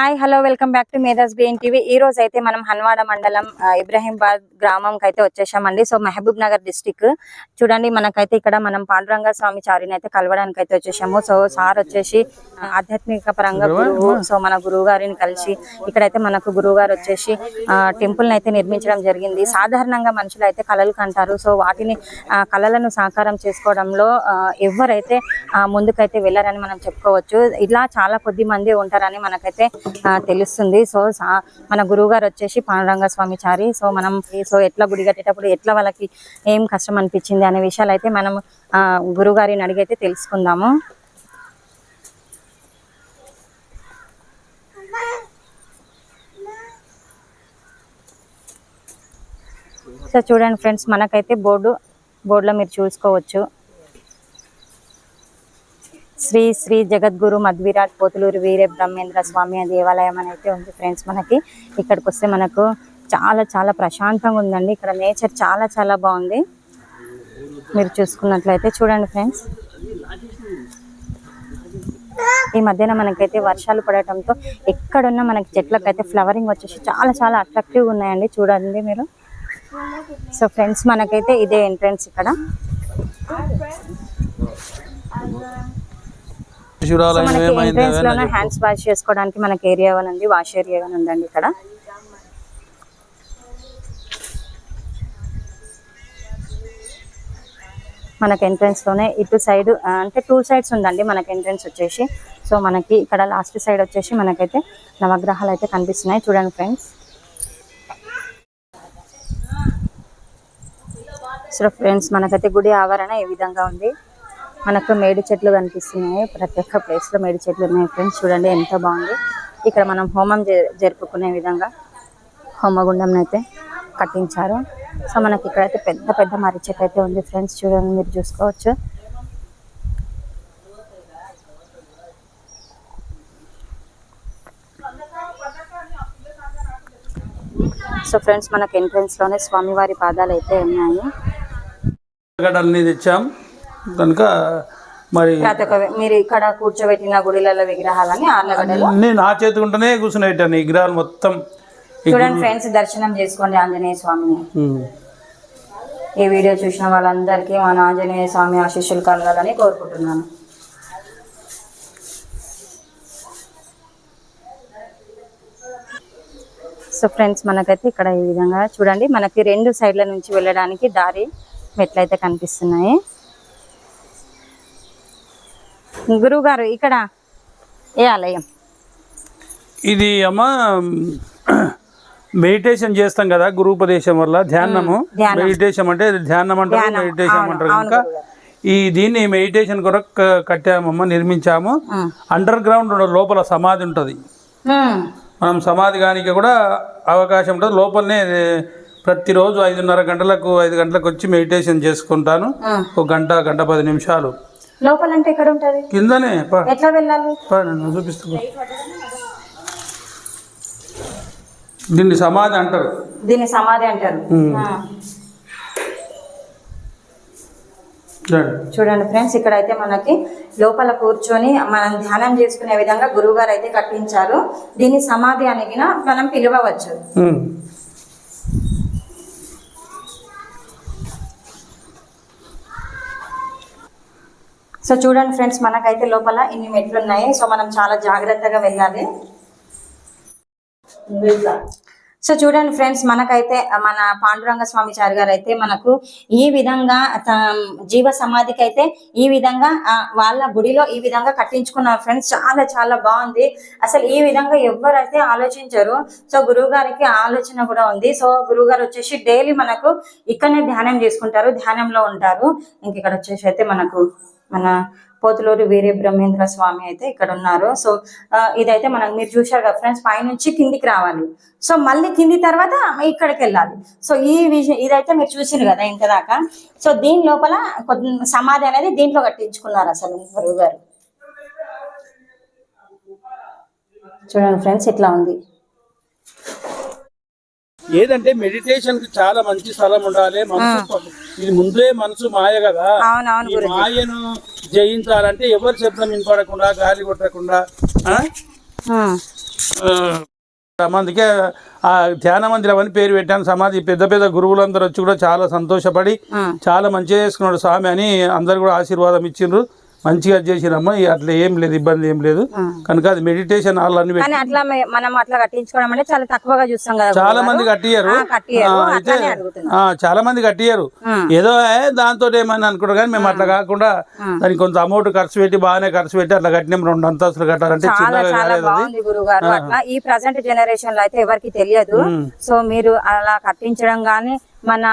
Hi hello welcome back to Medha's green TV ఈ రోజు అయితే మనం హన్వాడ మండలం ఇబ్రహీంబాద్ గ్రామం అయితే వచ్చేసామండి. సో మహబూబ్ నగర్ డిస్టిక్ చూడండి మనకైతే ఇక్కడ మనం పాండురంగ స్వామి చారిని అయితే కలవడానికి అయితే వచ్చేసాము. సో సార్ వచ్చేసి ఆధ్యాత్మిక పరంగా గురువు? సో మన గురువు గారిని కలిసి ఇక్కడైతే మనకు గురువు గారు వచ్చేసి టెంపుల్ని అయితే నిర్మించడం జరిగింది. సాధారణంగా మనుషులు అయితే కళలు కంటారు. సో వాటిని కళలను సాకారం చేసుకోవడంలో ఎవరైతే ముందుకైతే వెళ్ళారని మనం చెప్పుకోవచ్చు. ఇలా చాలా కొద్ది మంది ఉంటారని మనకైతే తెలుస్తుంది. సో మన గురువు గారు వచ్చేసి పాండురంగ స్వామి చారి. సో మనం సో ఎట్లా గుడి కట్టేటప్పుడు ఎట్లా వాళ్ళకి ఏం కష్టం అనిపించింది అనే విషయాలు అయితే మనం ఆ, గురువు గారిని అడిగైతే తెలుసుకుందాము. సో చూడండి ఫ్రెండ్స్ మనకైతే బోర్డు బోర్డులో మీరు చూసుకోవచ్చు. శ్రీ శ్రీ జగద్గురు మధ్విరాట్ పోతులూరు వీరే బ్రహ్మేంద్ర స్వామి దేవాలయం అని అయితే ఉంది ఫ్రెండ్స్ మనకి. ఇక్కడికి వస్తే మనకు చాలా చాలా ప్రశాంతంగా ఉందండి. ఇక్కడ నేచర్ చాలా చాలా బాగుంది. మీరు చూసుకున్నట్లయితే చూడండి ఫ్రెండ్స్. ఈ మధ్యన మనకైతే వర్షాలు పడటంతో ఎక్కడున్నా మనకి చెట్లకైతే ఫ్లవరింగ్ వచ్చేసి చాలా చాలా అట్రాక్టివ్గా ఉన్నాయండి. చూడండి మీరు. సో ఫ్రెండ్స్ మనకైతే ఇదే ఎంట్రన్స్ ఇక్కడ సో శివరాలయం మనకి ఏమైంది ఎంట్రన్స్లోనే హ్యాండ్స్ వాష్ చేసుకోవడానికి మనకి ఏరియా ఉంది వాష్ ఏరియా ఉందండి ఇక్కడ. మనకి ఎంట్రన్స్లోనే ఇటు సైడ్ అంటే టూ సైడ్స్ ఉందండి మనకి ఎంట్రన్స్ వచ్చేసి. సో మనకి ఇక్కడ లాస్ట్ సైడ్ వచ్చేసి మనకైతే నవగ్రహాలు అయితే కనిపిస్తున్నాయి. చూడండి ఫ్రెండ్స్ సో ఫ్రెండ్స్ మనకైతే గుడి ఆవరణ ఈ విధంగా ఉంది. మనకు మేడి చెట్లు కనిపిస్తున్నాయి. ప్రతి ఒక్క ప్లేస్లో మేడి చెట్లు ఉన్నాయి ఫ్రెండ్స్ చూడండి ఎంత బాగుంది. ఇక్కడ మనం హోమం జ- జరుపుకునే విధంగా హోమగుండం అయితే కట్టించారు. సో మనకి ఇక్కడైతే పెద్ద పెద్ద మర్రి చెట్టు అయితే ఉంది ఫ్రెండ్స్ చూడండి మీరు చూసుకోవచ్చు. సో ఫ్రెండ్స్ మనకి ఎంట్రన్స్లోనే స్వామివారి పాదాలు అయితే ఉన్నాయి. తెచ్చాం. కనుక మరి మీరు ఇక్కడ కూర్చోబెట్టిన గుడిలలో విగ్రహాలని ఆర్లగడ్డలో నేను నా చేతి ఉంటేనే కూర్చునేటాను ఈ విగ్రహాలు మొత్తం. చూడండి ఫ్రెండ్స్ దర్శనం చేసుకోండి ఆంజనేయ స్వామిని. ఈ వీడియో చూసిన వాళ్ళందరికీ మన ఆంజనేయ స్వామి ఆశీస్సులు కలగాలని కోరుకుంటున్నాను. సో ఫ్రెండ్స్ మనకైతే ఇక్కడ ఈ విధంగా చూడండి మనకి రెండు సైడ్ల నుంచి వెళ్ళడానికి దారి మెట్లయితే కనిపిస్తున్నాయి. గురువు గారు ఇక్కడ ఏ ఆలయం ఇది అమ్మ మెడిటేషన్ చేస్తాం కదా గురూపదేశం వల్ల ధ్యానము ధ్యానం. మెడిటేషన్ అంటే ధ్యానం అంటారు మెడిటేషన్ అంటారు గురుగారు. ఈ దీన్ని మెడిటేషన్ కొరకు కట్టామమ్మ నిర్మించాము. అండర్ గ్రౌండ్ లోపల సమాధి ఉంటుంది. మనం సమాధి కానికి కూడా అవకాశం ఉంటుంది లోపలనే ప్రతిరోజు ఐదున్నర గంటలకు ఐదు గంటలకు వచ్చి మెడిటేషన్ చేసుకుంటాను. ఒక గంట గంట పది నిమిషాలు లోపలంటే ఎక్కడ ఉంటది కిందనే ఎట్లా వెళ్ళాలి? చూపిస్తాను దీన్ని సమాధి అంటారు. దీన్ని సమాధి అంటారు. చూడండి. ఫ్రెండ్స్ ఇక్కడ అయితే మనకి లోపల కూర్చొని మనం ధ్యానం చేసుకునే విధంగా గురువు గారు అయితే కట్టించారు. దీన్ని సమాధి అని కూడా మనం పిలవవచ్చు. సో చూడండి ఫ్రెండ్స్ మనకైతే లోపల ఇన్ని మెట్లు ఉన్నాయి. సో మనం చాలా జాగ్రత్తగా వెళ్ళాలి. సో చూడండి ఫ్రెండ్స్ మనకైతే మన పాండురంగ స్వామి చారి గారు అయితే మనకు ఈ విధంగా త- జీవ సమాధికి అయితే ఈ విధంగా వాళ్ళ గుడిలో ఈ విధంగా కట్టించుకున్నారు ఫ్రెండ్స్. చాలా చాలా బాగుంది. అసలు ఈ విధంగా ఎవరైతే ఆలోచించరు. సో గురువు గారికి ఆలోచన కూడా ఉంది. సో గురువు గారు వచ్చేసి డైలీ మనకు ఇక్కడనే ధ్యానం చేసుకుంటారు ధ్యానంలో ఉంటారు. ఇంక ఇక్కడ వచ్చేసి అయితే మనకు మన పోతులూరు వీరే బ్రహ్మేంద్ర స్వామి అయితే ఇక్కడ ఉన్నారు సో ఇదైతే మనం మీరు చూశారు కదా ఫ్రెండ్స్ పైనుంచి కిందికి రావాలి. సో మళ్ళీ కింది తర్వాత ఇక్కడికి వెళ్ళాలి. సో ఈ విషయం ఇదైతే మీరు చూసింది కదా ఇంత దాకా సో దీని లోపల కొద్ది సమాధి అనేది దీంట్లో కట్టించుకున్నారు అసలు గురువు గారు. చూడండి ఫ్రెండ్స్ ఇట్లా ఉంది. ఏదంటే మెడిటేషన్కి చాలా మంచి స్థలం ఉండాలి. మనసు ఇది ముందే మనసు మాయ కదా. ఈ మాయను జయించాలంటే ఎవరు శబ్దం వినపడకుండా గాలి కొట్టకుండా అందుకే ఆ ధ్యాన మందిరం అని పేరు పెట్టాను. సమాధి పెద్ద పెద్ద గురువులందరూ వచ్చి కూడా చాలా సంతోషపడి. చాలా మంచిగా చేసుకున్నాడు స్వామి అని అందరు కూడా ఆశీర్వాదం ఇచ్చిండ్రు. మంచిగా చేసిరమ్మా ఇక అట్లా ఏం లేదు ఇబ్బంది ఏం లేదు. కనుక అది మెడిటేషన్ కానీ అట్లా మనం అట్లా కట్టించుకోవడం అంటే చాలా తక్కువగా చూస్తాం కదా చాలా. మంది కట్టియారు చాలా మంది కట్టియారు. ఏదో దాంతో ఏమని అనుకుంటారు కానీ మేము అట్లా కాకుండా దానికి కొంత అమౌంట్ ఖర్చు పెట్టి బాగానే ఖర్చు పెట్టి అట్లా కట్టినాం. రెండు అంతస్తులు కట్టాలంటే ఈ ప్రజెంట్ జనరేషన్లో అయితే ఎవరికి తెలియదు. సో మీరు అలా కట్టించడం గానీ మన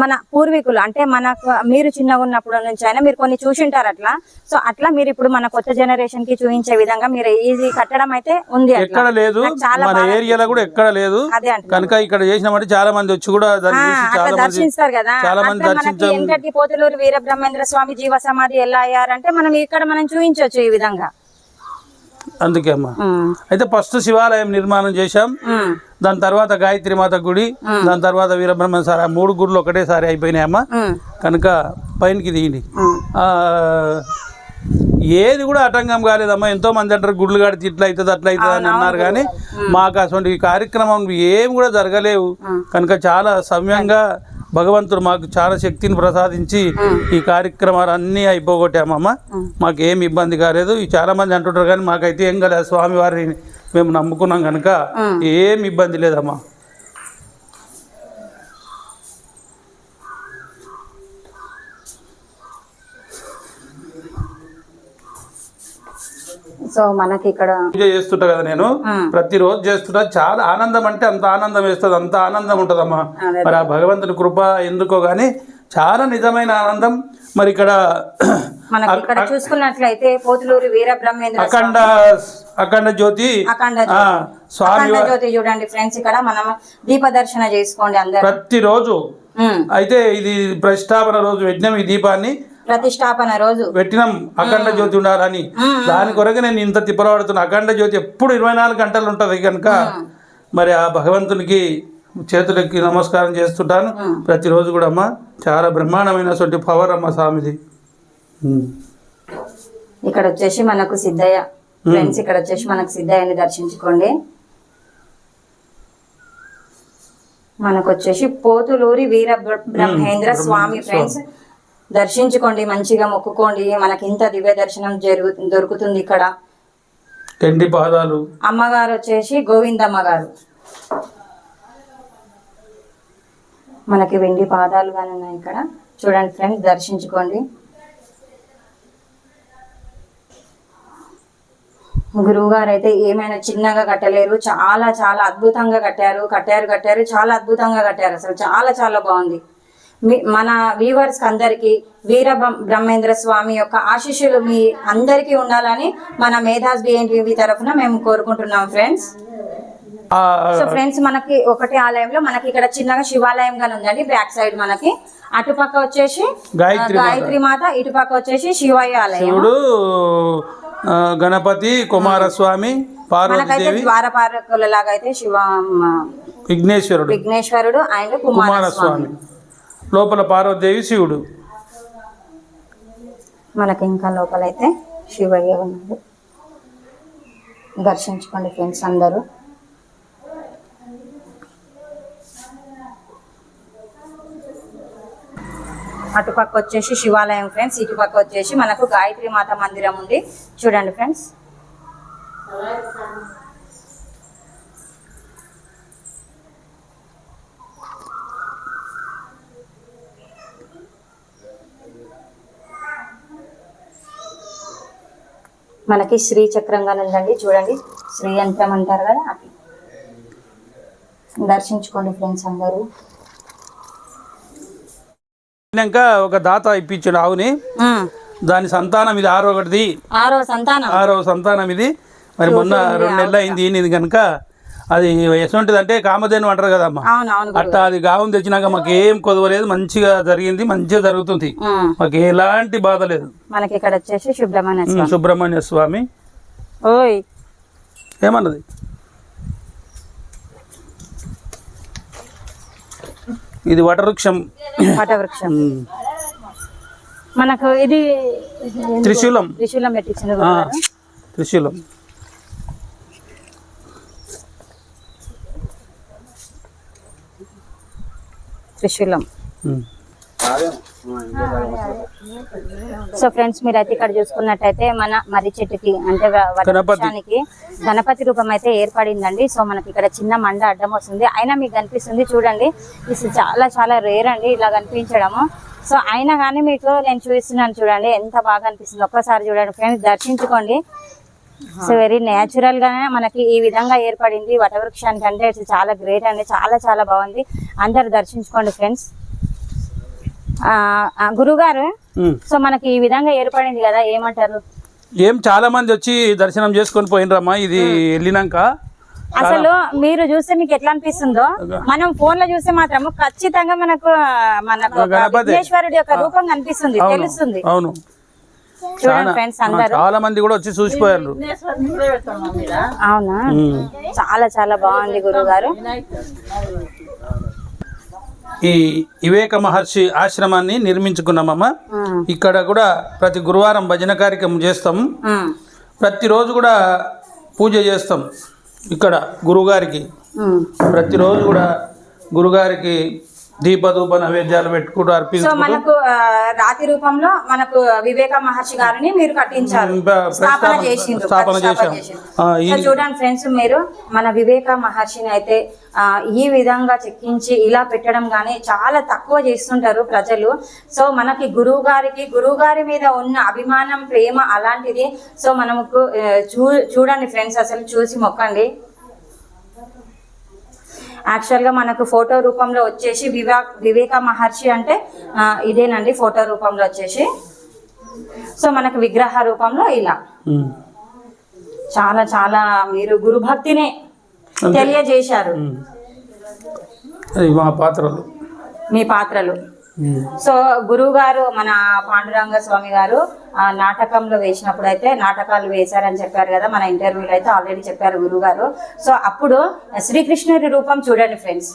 మన పూర్వీకులు అంటే మనకు మీరు చిన్నగా ఉన్నప్పుడు నుంచి అయినా మీరు కొన్ని చూసింటారు అట్లా. సో అట్లా మీరు ఇప్పుడు మన కొత్త జనరేషన్కి చూపించే విధంగా మీరు ఈజీ కట్టడం అయితే ఉంది. ఎక్కడ లేదు. చాలా మన ఏరియాలో కూడా ఎక్కడ లేదు. కనుక ఇక్కడ చేసినామంటే చాలా మంది వచ్చి కూడా దర్శిస్తారు కదా. వెంకటి పోతులూరు వీర బ్రహ్మేంద్ర స్వామి జీవ సమాధి ఎలా అయ్యారంటే మనం ఇక్కడ మనం చూపించవచ్చు ఈ విధంగా. అందుకే అమ్మా అయితే ఫస్ట్ శివాలయం నిర్మాణం చేశాం. దాని తర్వాత గాయత్రి మాత గుడి దాని తర్వాత వీరబ్రహ్మ సార్ ఆ మూడు గుడులు ఒకటేసారి అయిపోయినాయమ్మా. కనుక పైనకి దిగింది ఏది కూడా ఆటంకం కాలేదమ్మా. ఎంతో మంది అంటారు గుడ్లు కడితే ఇట్లా అవుతుంది అట్లా అవుతుంది అని అన్నారు కానీ మాకు అటువంటి కార్యక్రమం ఏం కూడా జరగలేవు. కనుక చాలా సమ్యంగా భగవంతుడు మాకు చాలా శక్తిని ప్రసాదించి ఈ కార్యక్రమాలు అన్నీ అయిపోగొట్టామమ్మ మాకు ఏం ఇబ్బంది కాలేదు. ఈ చాలా మంది అంటుంటారు కానీ మాకైతే ఏం కాలేదు. స్వామివారిని మేము నమ్ముకున్నాం కనుక ఏం ఇబ్బంది లేదమ్మా. సో మనకి ఇక్కడ పూజ చేస్తుంటా కదా నేను? ప్రతిరోజు చేస్తుంటా. చాలా ఆనందం అంటే అంత ఆనందం వేస్తుంది. అంత ఆనందం ఉంటుందమ్మా. మరి ఆ భగవంతుని కృప ఎందుకో గానీ చాలా నిజమైన ఆనందం. మరి ఇక్కడ మనకి ఇక్కడ చూసుకున్నట్లయితే పోతులూరు వీర బ్రహ్మేంద్ర అఖండ అఖండ జ్యోతి. అఖండ స్వామి జ్యోతి చూడండి ఫ్రెండ్స్. ఇక్కడ మనం దీప దర్శన చేసుకోండి అందరు. ప్రతిరోజు. అయితే ఇది ప్రతిష్టాపన రోజు పెట్టినాం ఈ దీపాన్ని ప్రతిష్టాపన రోజు. పెట్టినాం. అఖండ జ్యోతి ఉండాలని. దాని కొరకు నేను ఇంత తిప్పలబడుతున్నా. అఖండ జ్యోతి ఎప్పుడు ఇరవై నాలుగు గంటలు ఉంటుంది కనుక మరి ఆ భగవంతునికి చేతులకి నమస్కారం చేస్తుంటాను. ప్రతిరోజు కూడా అమ్మ చాలా బ్రహ్మాండమైనటువంటి పవర్ అమ్మ స్వామిది. ఇక్కడ వచ్చేసి మనకు సిద్ధయ్య. ఫ్రెండ్స్ ఇక్కడ వచ్చేసి మనకు సిద్ధయ్యని దర్శించుకోండి. మనకు వచ్చేసి పోతులూరి వీర బ్ర- బ్రహ్మేంద్ర స్వామి. ఫ్రెండ్స్. దర్శించుకోండి మంచిగా మొక్కుకోండి. మనకి ఇంత దివ్య దర్శనం జరుగు దొరుకుతుంది ఇక్కడ. టెండి పాదాలు? అమ్మగారు వచ్చేసి గోవిందమ్మ గారు మనకి వెండి పాదాలు కానీ ఉన్నాయి ఇక్కడ. చూడండి ఫ్రెండ్స్ దర్శించుకోండి. గురువు గారు అయితే ఏమైనా చిన్నగా కట్టలేరు. చాలా చాలా అద్భుతంగా కట్టారు. కట్టారు కట్టారు. చాలా అద్భుతంగా కట్టారు. అసలు చాలా చాలా బాగుంది. మన వీవర్స్ అందరికి వీర బ్రహ్మ- బ్రహ్మేంద్ర స్వామి యొక్క ఆశీస్సులు మీ అందరికీ ఉండాలని మన మేధాస్ బిఎన్టీవీ తరఫున మేము కోరుకుంటున్నాం ఫ్రెండ్స్ సో ఫ్రెండ్స్ మనకి ఒకటి ఆలయంలో మనకి ఇక్కడ చిన్నగా శివాలయం గాని ఉందండి బ్యాక్ సైడ్ మనకి. అటుపక్క వచ్చేసి గాయత్రి మాత. ఇటుపక్క వచ్చేసి శివయ్య ఆలయం. గణపతి కుమారస్వామి మనకైతే పార్వతీదేవి ద్వారపాలకుల లాగా అయితే శివ విఘ్నేశ్వరుడు. విఘ్నేశ్వరుడు అండ్ కుమారస్వామి. లోపల పార్వతీదేవి శివుడు. మనకి ఇంకా లోపలైతే శివయ్య ఉన్నాడు. దర్శించుకోండి ఫ్రెండ్స్ అందరూ. అటుపక్క వచ్చేసి శివాలయం ఫ్రెండ్స్ ఇటుపక్క వచ్చేసి మనకు గాయత్రి మాత మందిరం ఉంది. చూడండి ఫ్రెండ్స్. మనకి శ్రీ చక్రంగా ఉందండి. చూడండి శ్రీ యంత్రం అంటారు కదా దర్శించుకోండి ఫ్రెండ్స్ అందరూ. ఒక దాత ఇప్పించాడు ఆవుని. దాని సంతానం ఇది ఆరో ఒకటిది. ఆరో సంతానం. ఆరో సంతానం ఇది. మరి మొన్న రెండు నెలలు అయింది కనుక అది ఎటువంటిది అంటే కామధేను అంటారు కదమ్మా. అట్టా అది గావం తెచ్చినాక మాకు ఏం కొదవలేదు మంచిగా జరిగింది మంచిగా జరుగుతుంది. మాకు ఎలాంటి బాధ లేదు. మనకి ఇక్కడ వచ్చేసి సుబ్రహ్మణ్య సుబ్రహ్మణ్య స్వామి. ఓయ్. ఏమన్నది? ఇది వటవృక్షం. వటవృక్షం. మనకు ఇది త్రిశూలం. త్రిశూలం పెట్టించిన త్రిశూలం. త్రిశూలం. సో ఫ్రెండ్స్ మీరు అయితే ఇక్కడ చూసుకున్నట్టయితే మన మర్రి చెట్టుకి అంటే వ- వట గణపతి. వృక్షానికి గణపతి రూపం అయితే ఏర్పడిందండి. సో మనకి ఇక్కడ చిన్న మండ అడ్డం వస్తుంది. అయినా మీకు కనిపిస్తుంది చూడండి. ఇది చాలా చాలా రేర్ అండి ఇలా కనిపించడము. సో అయినా కానీ మీకు నేను చూపిస్తున్నాను చూడండి ఎంత బాగా అనిపిస్తుంది. ఒక్కసారి చూడండి ఫ్రెండ్స్ దర్శించుకోండి. సో వెరీ నేచురల్ గానే మనకి ఈ విధంగా ఏర్పడింది. వటవృక్షానికి అంటే ఇది చాలా గ్రేట్ అండి. చాలా చాలా బాగుంది. అందరు దర్శించుకోండి ఫ్రెండ్స్ గురుగారు. సో మనకి ఈ విధంగా ఏర్పడింది కదా ఏమంటారు? ఏం చాలా మంది వచ్చి దర్శనం చేసుకొని పోయినరమ్మా ఇది వెళ్ళినాక. అసలు మీరు చూస్తే మీకు ఎట్లా అనిపిస్తుందో మనం ఫోన్లో చూస్తే మాత్రం ఖచ్చితంగా మనకు గణపతి. విఘ్నేశ్వరుడి యొక్క రూపం కనిపిస్తుంది తెలుస్తుంది. అవును. చూడండి ఫ్రెండ్స్ అందరు. చాలా మంది కూడా వచ్చి చూసిపోయారు. అవునా. చాలా చాలా బాగుంది గురువు గారు ఈ వివేక మహర్షి ఆశ్రమాన్ని నిర్మించుకున్నామమ్మా. ఇక్కడ కూడా ప్రతి గురువారం భజన కార్యక్రమం చేస్తాం. ప్రతిరోజు కూడా పూజ చేస్తాం. ఇక్కడ గురువుగారికి. ప్రతిరోజు కూడా గురుగారికి దీపధూప నైవేద్యాలు పెట్టుకుంటూ సో మనకు రాతి రూపంలో మనకు వివేక మహర్షి గారిని మీరు కట్టించారు. స్థాపన చేసిండ్రు స్థాపన చేశాం. చూడండి ఫ్రెండ్స్ మీరు మన వివేక మహర్షిని అయితే ఈ విధంగా చెక్కించి ఇలా పెట్టడం గానీ చాలా తక్కువ చేస్తుంటారు ప్రజలు. సో మనకి గురువు గారికి గురువు గారి మీద ఉన్న అభిమానం ప్రేమ అలాంటిది. సో మనకు చూ చూడండి ఫ్రెండ్స్ అసలు చూసి మొక్కండి. యాక్చువల్గా మనకు ఫోటో రూపంలో వచ్చేసి వివా వివేక మహర్షి అంటే ఇదేనండి ఫోటో రూపంలో వచ్చేసి. సో మనకు విగ్రహ రూపంలో ఇలా. చాలా చాలా మీరు గురు భక్తిని తెలియజేశారు. మా పాత్రలు. మీ పాత్రలు. ఉమ్. సో గురువు గారు మన పాండురంగ స్వామి గారు నాటకంలో వేసినప్పుడు అయితే నాటకాలు వేశారని చెప్పారు కదా మన ఇంటర్వ్యూలో అయితే ఆల్రెడీ చెప్పారు గురువు గారు సో అప్పుడు శ్రీకృష్ణుడి రూపం చూడండి ఫ్రెండ్స్.